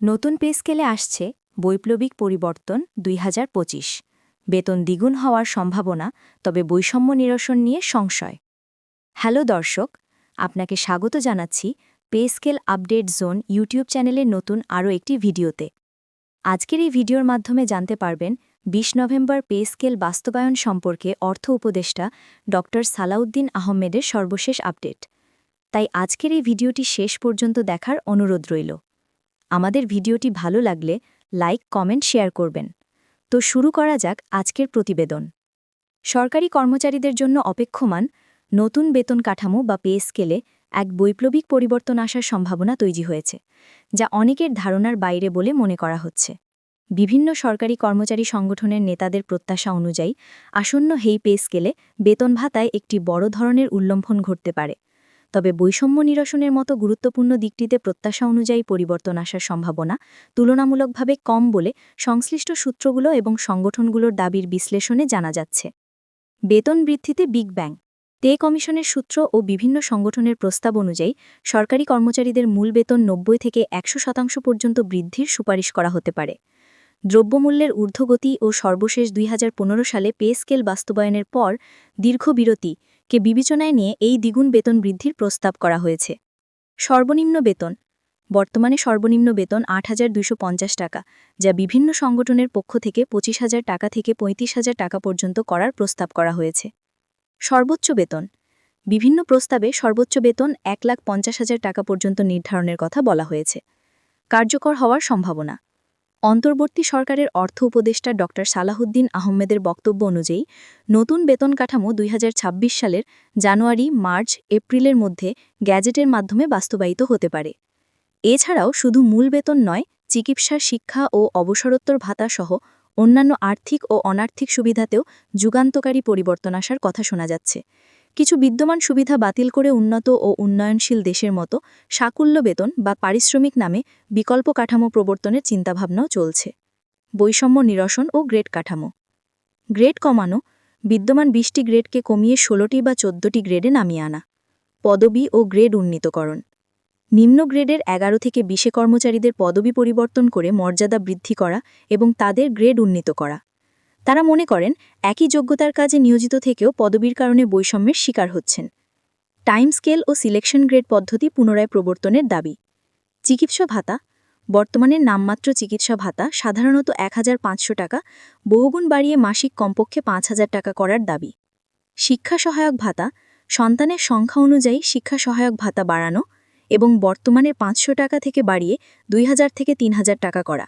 নতুন পে স্কেলে আসছে বৈপ্লবিক পরিবর্তন দুই হাজার পঁচিশ। বেতন দ্বিগুণ হওয়ার সম্ভাবনা, তবে বৈষম্য নিরসন নিয়ে সংশয়। হ্যালো দর্শক, আপনাকে স্বাগত জানাচ্ছি pay scale update zone YouTube চ্যানেলের নতুন আরও একটি ভিডিওতে। আজকের এই ভিডিওর মাধ্যমে জানতে পারবেন ২০ নভেম্বর পে স্কেল বাস্তবায়ন সম্পর্কে অর্থ উপদেষ্টা ড সালাউদ্দিন আহমেদের সর্বশেষ আপডেট। তাই আজকের এই ভিডিওটি শেষ পর্যন্ত দেখার অনুরোধ রইল। আমাদের ভিডিওটি ভালো লাগলে লাইক, কমেন্ট, শেয়ার করবেন। তো শুরু করা যাক আজকের প্রতিবেদন। সরকারি কর্মচারীদের জন্য অপেক্ষমান নতুন বেতন কাঠামো বা পে স্কেলে এক বৈপ্লবিক পরিবর্তন আসার সম্ভাবনা তৈরি হয়েছে, যা অনেকের ধারণার বাইরে বলে মনে করা হচ্ছে। বিভিন্ন সরকারি কর্মচারী সংগঠনের নেতাদের প্রত্যাশা অনুযায়ী আসন্ন হেই পে স্কেলে বেতন ভাতায় একটি বড় ধরনের উল্লম্ঘন ঘটতে পারে তবে বৈষম্য নিরসনের মতো গুরুত্বপূর্ণ দিকটিতে প্রত্যাশা অনুযায়ী পরিবর্তন আসার সম্ভাবনা তুলনামূলকভাবে কম বলে সংশ্লিষ্ট সূত্রগুলো এবং সংগঠনগুলোর দাবির বিশ্লেষণে জানা যাচ্ছে। বেতন বৃদ্ধিতে বিগ ব্যাং তে কমিশনের সূত্র ও বিভিন্ন সংগঠনের প্রস্তাব অনুযায়ী সরকারি কর্মচারীদের মূল বেতন নব্বই থেকে একশো শতাংশ পর্যন্ত বৃদ্ধির সুপারিশ করা হতে পারে। দ্রব্যমূল্যের ঊর্ধ্বগতি ও সর্বশেষ দুই হাজার পনেরো সালে পে স্কেল বাস্তবায়নের পর দীর্ঘ বিরতি কে বিবেচনায় নিয়ে এই দ্বিগুণ বেতন বৃদ্ধির প্রস্তাব করা হয়েছে। সর্বনিম্ন বেতন। বর্তমানে সর্বনিম্ন বেতন আট হাজার টাকা, যা বিভিন্ন সংগঠনের পক্ষ থেকে পঁচিশ হাজার টাকা থেকে পঁয়ত্রিশ হাজার টাকা পর্যন্ত করার প্রস্তাব করা হয়েছে। সর্বোচ্চ বেতন। বিভিন্ন প্রস্তাবে সর্বোচ্চ বেতন এক লাখ পঞ্চাশ হাজার টাকা পর্যন্ত নির্ধারণের কথা বলা হয়েছে। কার্যকর হওয়ার সম্ভাবনা। অন্তর্বর্তী সরকারের অর্থ উপদেষ্টা ড. সালাহুদ্দিন আহমেদের বক্তব্য অনুযায়ী, নতুন বেতন কাঠামো দুই হাজার ছাব্বিশ সালের জানুয়ারি, মার্চ, এপ্রিলের মধ্যে গ্যাজেটের মাধ্যমে বাস্তবায়িত হতে পারে। এছাড়াও শুধু মূল বেতন নয়, চিকিৎসা, শিক্ষা ও অবসরোত্তর ভাতা সহ অন্যান্য আর্থিক ও অনার্থিক সুবিধাতেও যুগান্তকারী পরিবর্তন আসার কথা শোনা যাচ্ছে। কিছু বিদ্যমান সুবিধা বাতিল করে উন্নত ও উন্নয়নশীল দেশের মতো সাকুল্য বেতন বা পারিশ্রমিক নামে বিকল্প কাঠামো প্রবর্তনের চিন্তাভাবনাও চলছে। বৈষম্য নিরসন ও গ্রেড কাঠামো। গ্রেড কমানো, বিদ্যমান বিশটি গ্রেডকে কমিয়ে ষোলোটি বা চোদ্দটি গ্রেডে নামিয়ে আনা। পদবি ও গ্রেড উন্নীতকরণ। নিম্ন গ্রেডের এগারো থেকে বিশে কর্মচারীদের পদবি পরিবর্তন করে মর্যাদা বৃদ্ধি করা এবং তাদের গ্রেড উন্নীত করা। তারা মনে করেন, একই যোগ্যতার কাজে নিয়োজিত থেকেও পদবীর কারণে বৈষম্যের শিকার হচ্ছেন। টাইম স্কেল ও সিলেকশন গ্রেড পদ্ধতি পুনরায় প্রবর্তনের দাবি। চিকিৎসা ভাতা, বর্তমানে নামমাত্র চিকিৎসা ভাতা সাধারণত এক হাজার পাঁচশো টাকা, বহুগুণ বাড়িয়ে মাসিক কমপক্ষে পাঁচ হাজার টাকা করার দাবি। শিক্ষা সহায়ক ভাতা, সন্তানের সংখ্যা অনুযায়ী শিক্ষা সহায়ক ভাতা বাড়ানো এবং বর্তমানে পাঁচশো টাকা থেকে বাড়িয়ে দুই হাজার থেকে তিন হাজার টাকা করা।